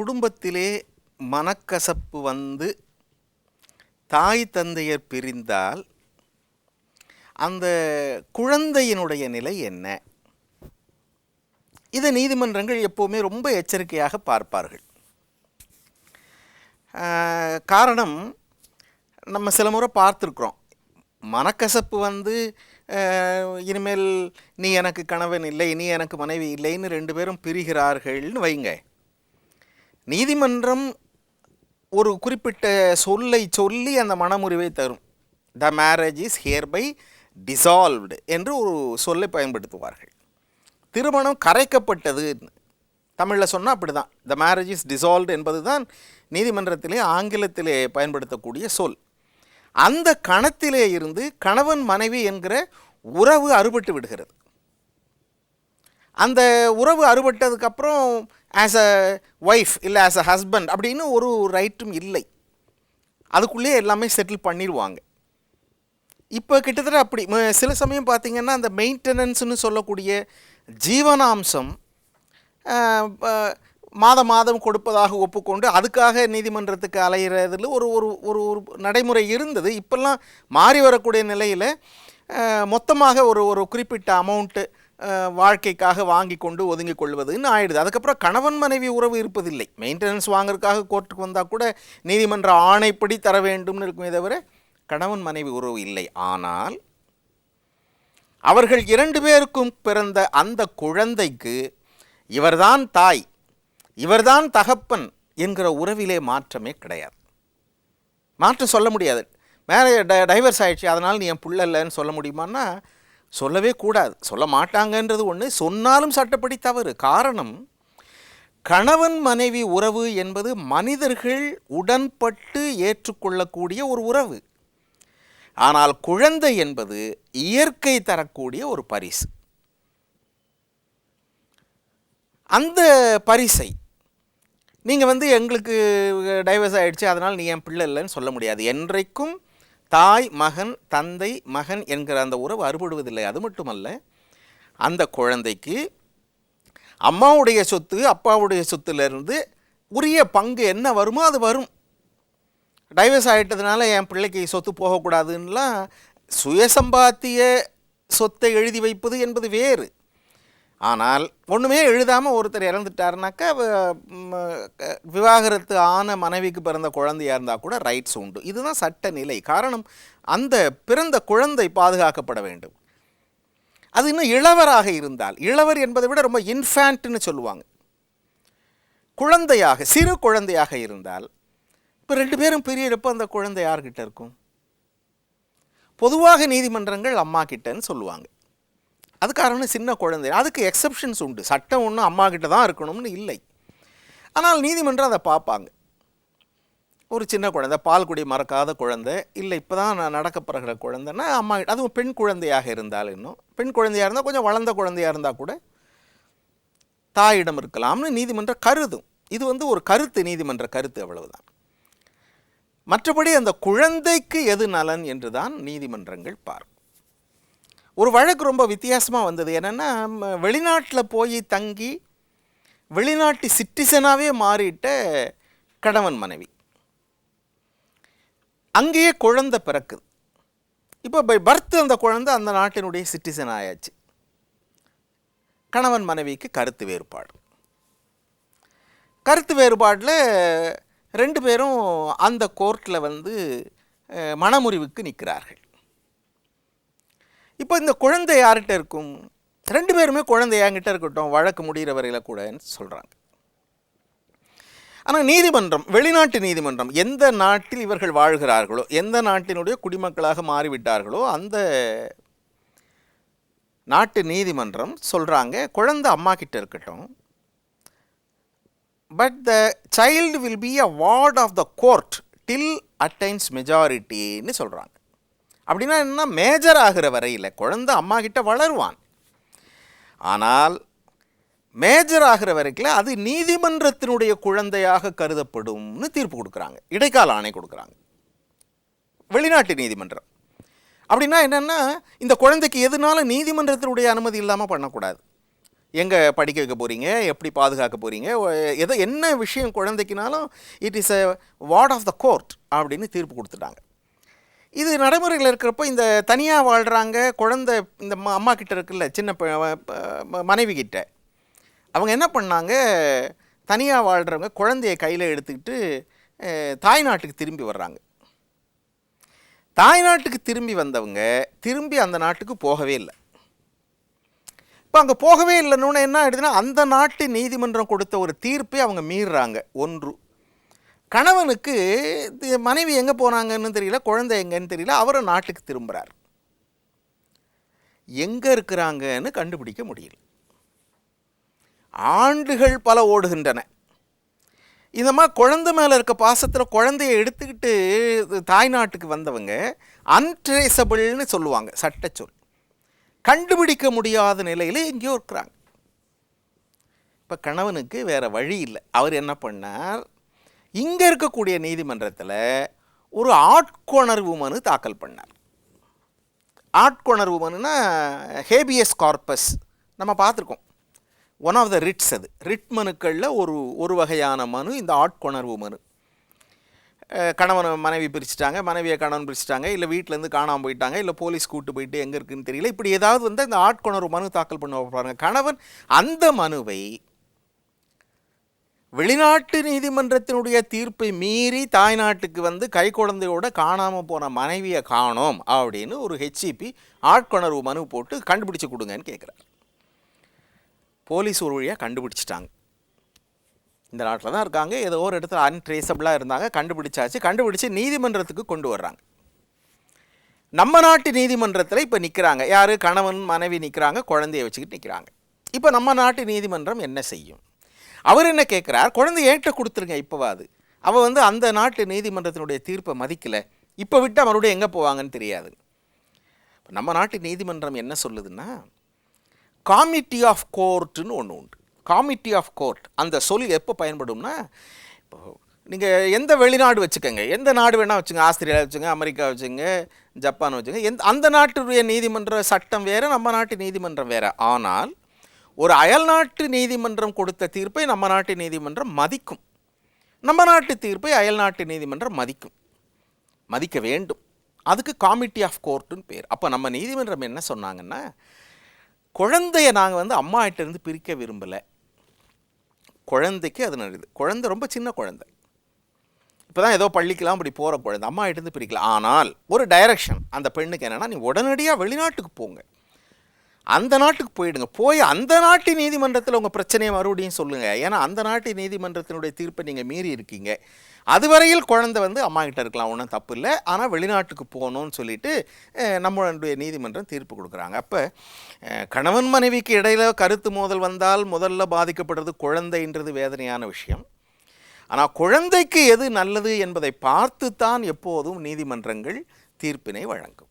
குடும்பத்திலே மனக்கசப்பு வந்து தாய் தந்தையர் பிரிந்தால் அந்த குழந்தையினுடைய நிலை என்ன? இதை நீதிமன்றங்கள் எப்போவுமே ரொம்ப எச்சரிக்கையாக பார்ப்பார்கள். காரணம் நம்ம சில முறை பார்த்துருக்குறோம். மனக்கசப்பு வந்து இனிமேல் நீ எனக்கு கணவன் இல்லை நீ எனக்கு மனைவி இல்லைன்னு ரெண்டு பேரும் பிரிகிறார்கள்னு வைங்க. நீதிமன்றம் ஒரு குறிப்பிட்ட சொல்லை சொல்லி அந்த மனமுறிவை தரும். The marriage is hereby dissolved என்று ஒரு சொல்லை பயன்படுத்துவார்கள். திருமணம் கரைக்கப்பட்டது. தமிழில் சொன்னால் அப்படி தான் த மேரேஜ் இஸ் டிசால்வ்டு என்பது தான் நீதிமன்றத்திலே ஆங்கிலத்திலே பயன்படுத்தக்கூடிய சொல். அந்த கணத்திலே இருந்து கணவன் மனைவி என்கிற உறவு அறுபட்டு விடுகிறது. அந்த உறவு அறுபட்டதுக்கப்புறம் ஆஸ் அ ஒய்ஃப் இல்லை ஆஸ் அ ஹஸ்பண்ட் அப்படின்னு ஒரு ரைட்டும் இல்லை. அதுக்குள்ளேயே எல்லாமே செட்டில் பண்ணிடுவாங்க இப்போ கிட்டத்தட்ட அப்படி சில சமயம் பார்த்திங்கன்னா அந்த மெயின்டெனன்ஸ்னு சொல்லக்கூடிய ஜீவனாம்சம் மாதம் மாதம் கொடுப்பதாக ஒப்புக்கொண்டு அதுக்காக நீதிமன்றத்துக்கு அலையிறதுல ஒரு ஒரு ஒரு ஒரு நடைமுறை இருந்தது. இப்போல்லாம் மாறி வரக்கூடிய நிலையில் மொத்தமாக ஒரு ஒரு குறிப்பிட்ட அமௌண்ட்டு வாழ்க்கைக்காக வாங்கி கொண்டு ஒதுங்கி கொள்வதுன்னு ஆயிடுது. அதுக்கப்புறம் கணவன் மனைவி உறவு இருப்பதில்லை. மெயின்டெனன்ஸ் வாங்குறதுக்காக கோர்ட்டுக்கு வந்தால் கூட நீதிமன்ற ஆணைப்படி தர வேண்டும்னு இருக்குமே தவிர கணவன் மனைவி உறவு இல்லை. ஆனால் அவர்கள் இரண்டு பேருக்கும் பிறந்த அந்த குழந்தைக்கு இவர்தான் தாய் இவர்தான் தகப்பன் என்கிற உறவிலே மாற்றமே கிடையாது. மாற்றம் சொல்ல முடியாது. மேலே டைவர்ஸ் ஆயிடுச்சு. அதனால் நீ என் புள்ள இல்லைன்னு சொல்ல முடியுமான்னா சொல்லவே கூடாது. சொல்ல மாட்டாங்கன்றது ஒன்று சொன்னாலும் சட்டப்படி தவறு. காரணம் கணவன் மனைவி உறவு என்பது மனிதர்கள் உடன்பட்டு ஏற்றுக்கொள்ளக்கூடிய ஒரு உறவு. ஆனால் குழந்தை என்பது இயற்கை தரக்கூடிய ஒரு பரிசு. அந்த பரிசை நீங்கள் வந்து எங்களுக்கு டைவர்ஸ் ஆகிடுச்சு அதனால் நீ என் பிள்ளை இல்லைன்னு சொல்ல முடியாது. என்றைக்கும் தாய் மகன் தந்தை மகன் என்கிற அந்த உறவு அறுபடுவதில்லை. அது மட்டுமல்ல அந்த குழந்தைக்கு அம்மாவுடைய சொத்து அப்பாவுடைய சொத்துலேருந்து உரிய பங்கு என்ன வருமோ அது வரும். டைவர்ஸ் ஆகிட்டதுனால என் பிள்ளைக்கு சொத்து போகக்கூடாதுன்னெலாம் சுயசம்பாத்திய சொத்தை எழுதி வைப்பது என்பது வேறு. ஆனால் ஒன்றுமே எழுதாமல் ஒருத்தர் இறந்துட்டாருனாக்கா விவாகரத்து ஆன மனைவிக்கு பிறந்த குழந்தையாக இருந்தால் கூட ரைட்ஸ் உண்டு. இதுதான் சட்ட நிலை காரணம் அந்த பிறந்த குழந்தை பாதுகாக்கப்பட வேண்டும். அது இன்னும் இளவராக இருந்தால் இளவர் என்பதை விட ரொம்ப இன்ஃபேண்ட்னு சொல்லுவாங்க. குழந்தையாக சிறு குழந்தையாக இருந்தால் இப்போ ரெண்டு பேரும் பிரியறப்போ அந்த குழந்தை யார்கிட்ட இருக்கும்? பொதுவாக நீதிமன்றங்கள் அம்மா கிட்டன்னு சொல்லுவாங்க. அது காரணம் சின்ன குழந்தை. அதுக்கு எக்ஸப்ஷன்ஸ் உண்டு. சட்டம் ஒன்றும் அம்மா கிட்ட தான் இருக்கணும்னு இல்லை. ஆனால் நீதிமன்றம் அதை பார்ப்பாங்க. ஒரு சின்ன குழந்தை பால் குடி மறக்காத குழந்தை இல்லை இப்போ தான் நான் நடக்கப்பிறகிற குழந்தைன்னா அம்மா அதுவும் பெண் குழந்தையாக இருந்தால் இன்னும். பெண் குழந்தையாக இருந்தால் கொஞ்சம் வளர்ந்த குழந்தையாக இருந்தால் கூட தாயிடம் இருக்கலாம்னு நீதிமன்றம் கருதும். இது வந்து ஒரு கருத்து நீதிமன்ற கருத்து அவ்வளவுதான். மற்றபடி அந்த குழந்தைக்கு எது நலன் என்று தான் நீதிமன்றங்கள் பார்க்கும். ஒரு வழக்கு ரொம்ப வித்தியாசமாக வந்தது. என்னென்னா வெளிநாட்டில் போய் தங்கி வெளிநாட்டு சிட்டிசனாகவே மாறிட்ட கணவன் மனைவி. அங்கேயே குழந்தை பிறக்குது இப்போ பை பர்த் அந்த குழந்தை அந்த நாட்டினுடைய சிட்டிசன் ஆயாச்சு. கணவன் மனைவிக்கு கருத்து வேறுபாடு. கருத்து வேறுபாடில் ரெண்டு பேரும் அந்த கோர்ட்டில் வந்து மனமுறிவுக்கு நிற்கிறார்கள் இப்போ இந்த குழந்தை யார்கிட்ட இருக்கும்? ரெண்டு பேருமே குழந்தை என்கிட்ட இருக்கட்டும் வழக்கு முடிகிற வரையில் கூடன்னு சொல்கிறாங்க ஆனால் நீதிமன்றம் வெளிநாட்டு நீதிமன்றம் எந்த நாட்டில் இவர்கள் வாழ்கிறார்களோ எந்த நாட்டினுடைய குடிமக்களாக மாறிவிட்டார்களோ அந்த நாட்டு நீதிமன்றம் சொல்கிறாங்க குழந்தை அம்மா கிட்ட இருக்கட்டும் but the child will be a ward of the court till attains மெஜாரிட்டின்னு சொல்கிறாங்க அப்படின்னா என்ன மேஜர் ஆகிற வரையில் குழந்தை அம்மா கிட்ட வளருவான். ஆனால் மேஜர் ஆகிற வரைக்கும் அது நீதிமன்றத்தினுடைய குழந்தையாக கருதப்படும்னு தீர்ப்பு கொடுக்குறாங்க. இடைக்கால ஆணை கொடுக்குறாங்க. வெளிநாட்டு நீதிமன்றம். அப்படின்னா என்னென்னா இந்த குழந்தைக்கு எதுனாலும் நீதிமன்றத்தினுடைய அனுமதி இல்லாமல் பண்ணக்கூடாது? எங்கே படிக்க வைக்க போகிறீங்க எப்படி பாதுகாக்க போகிறீங்க எதோ என்ன விஷயம் குழந்தைக்குனாலும் it is a ward of the court அப்படின்னு தீர்ப்பு கொடுத்துட்டாங்க. இது நடைமுறையில் இருக்கிறப்போ இந்த தனியாக வாழ்கிறாங்க குழந்தை இந்த அம்மா கிட்ட இருக்குல்ல சின்ன மனைவி கிட்ட. அவங்க என்ன பண்ணாங்க? தனியாக வாழ்கிறவங்க குழந்தைய கையில் எடுத்துக்கிட்டு தாய்நாட்டுக்கு திரும்பி வர்றாங்க. தாய்நாட்டுக்கு திரும்பி வந்தவங்க திரும்பி அந்த நாட்டுக்கு போகவே இல்லை. இப்போ அங்கே போகவே இல்லைன்னு என்ன ஆயிடுதுன்னா அந்த நாட்டு நீதிமன்றம் கொடுத்த ஒரு தீர்ப்பை அவங்க மீறுறாங்க. ஒன்று. கணவனுக்கு மனைவி எங்கே போனாங்கன்னு தெரியல குழந்தை எங்கன்னு தெரியல அவரை நாட்டுக்கு திரும்புகிறார் எங்கே இருக்கிறாங்கன்னு கண்டுபிடிக்க முடியல. ஆண்டுகள் பல ஓடுகின்றன. இந்த மாதிரி குழந்தை மேலே இருக்க பாசத்தில் குழந்தைய எடுத்துக்கிட்டு தாய்நாட்டுக்கு வந்தவங்க அன்ட்ரேசபிள்னு சொல்லுவாங்க சட்டச்சொல் கண்டுபிடிக்க முடியாத நிலையில் எங்கேயோ இருக்கிறாங்க. இப்போ கணவனுக்கு வேறு வழி இல்லை. அவர் என்ன பண்ணார்? இங்கே இருக்கக்கூடிய நீதிமன்றத்தில் ஒரு ஆட்கொணர்வு மனு தாக்கல் பண்ணார். ஆட்கொணர்வு மனுனா ஹேபியஸ் கார்பஸ். நம்ம பார்த்துருக்கோம். ஒன் ஆஃப் த ரிட்ஸ் அது. ரிட் மனுக்களில் ஒரு ஒரு வகையான மனு இந்த ஆட்கொணர்வு மனு. கணவனை மனைவி பிரிச்சுட்டாங்க மனைவியை கணவன் பிரிச்சுட்டாங்க இல்லை வீட்டிலேருந்து காணாமல் போயிட்டாங்க இல்லை போலீஸ் கூட்டு போயிட்டு எங்கே இருக்குன்னு தெரியல. இப்படி ஏதாவது வந்து இந்த ஆட்கொணர்வு மனு தாக்கல் பண்ண பாருங்கள் கணவன் அந்த மனுவை வெளிநாட்டு நீதிமன்றத்தினுடைய தீர்ப்பை மீறி தாய்நாட்டுக்கு வந்து கை குழந்தையோட காணாமல் போன மனைவியை காணோம் அப்படின்னு ஒரு ஹெச்சிபி ஆட்கொணர்வு மனு போட்டு கண்டுபிடிச்சு கொடுங்கன்னு கேட்குறாரு போலீஸ் ஒரு வழியாக கண்டுபிடிச்சிட்டாங்க. இந்த நாட்டில் தான் இருக்காங்க. ஏதோ ஒரு இடத்துல அன்ட்ரேசபிளாக இருந்தாங்க. கண்டுபிடிச்சாச்சு. கண்டுபிடிச்சு நீதிமன்றத்துக்கு கொண்டு வர்றாங்க. நம்ம நாட்டு நீதிமன்றத்தில் இப்போ நிற்கிறாங்க யார்? கணவன் மனைவி நிற்கிறாங்க குழந்தைய வச்சுக்கிட்டு நிற்கிறாங்க இப்போ நம்ம நாட்டு நீதிமன்றம் என்ன செய்யும்? அவர் என்ன கேட்குறார்? குழந்தை ஏன்ட்ட கொடுத்துருங்க இப்போவாது அவள் வந்து அந்த நாட்டு நீதிமன்றத்தினுடைய தீர்ப்பை மதிக்கலை. இப்போ விட்டால் மறுபடியும் எங்கே போவாங்கன்னு தெரியாது. நம்ம நாட்டு நீதிமன்றம் என்ன சொல்லுதுன்னா காமிட்டி ஆஃப் கோர்ட்டுன்னு ஒன்று உண்டு. காமிட்டி ஆஃப் கோர்ட் அந்த சொல் எப்போ பயன்படும்னா இப்போ நீங்கள் எந்த வெளிநாடு வச்சுக்கோங்க. எந்த நாடு வேணால் வச்சுங்க. ஆஸ்திரேலியா வச்சுங்க அமெரிக்கா வச்சுங்க ஜப்பான் வச்சுங்க. எந்த அந்த நாட்டுடைய நீதிமன்ற சட்டம் வேறு நம்ம நாட்டு நீதிமன்றம் வேறு. ஆனால் ஒரு அயல்நாட்டு நீதிமன்றம் கொடுத்த தீர்ப்பை நம்ம நாட்டு நீதிமன்றம் மதிக்கும். நம்ம நாட்டு தீர்ப்பை அயல்நாட்டு நீதிமன்றம் மதிக்கும். மதிக்க வேண்டும். அதுக்கு காமிட்டி ஆஃப் கோர்ட்டுன்னு பேர். அப்போ நம்ம நீதிமன்றம் என்ன சொன்னாங்கன்னா குழந்தைய நாங்கள் வந்து அம்மா இருந்து பிரிக்க விரும்பலை. குழந்தைக்கு அது நல்லது. குழந்தை ரொம்ப சின்ன குழந்தை. இப்போ தான் ஏதோ பள்ளிக்கெலாம் அப்படி போகிற குழந்தை. அம்மா இருந்து பிரிக்கலாம் ஆனால் ஒரு டைரக்ஷன் அந்த பெண்ணுக்கு என்னென்னா நீ உடனடியாக வெளிநாட்டுக்கு போங்க. அந்த நாட்டுக்கு போயிடுங்க. போய் அந்த நாட்டு நீதிமன்றத்தில் உங்கள் பிரச்சனையை மறுபடியும் சொல்லுங்கள் ஏன்னா அந்த நாட்டு நீதிமன்றத்தினுடைய தீர்ப்பை நீங்கள் மீறி இருக்கீங்க. அதுவரையில் குழந்தை வந்து அம்மா கிட்ட இருக்கலாம் ஒன்றும் தப்பு இல்லை. ஆனால் வெளிநாட்டுக்கு போகணும்னு சொல்லிட்டு நம்மளுடைய நீதிமன்றம் தீர்ப்பு கொடுக்குறாங்க. அப்போ கணவன் மனைவிக்கு இடையில கருத்து மோதல் வந்தால் முதல்ல பாதிக்கப்படுறது குழந்தைன்றது வேதனையான விஷயம். ஆனால் குழந்தைக்கு எது நல்லது என்பதை பார்த்துத்தான் எப்போதும் நீதிமன்றங்கள் தீர்ப்பினை வழங்கும்.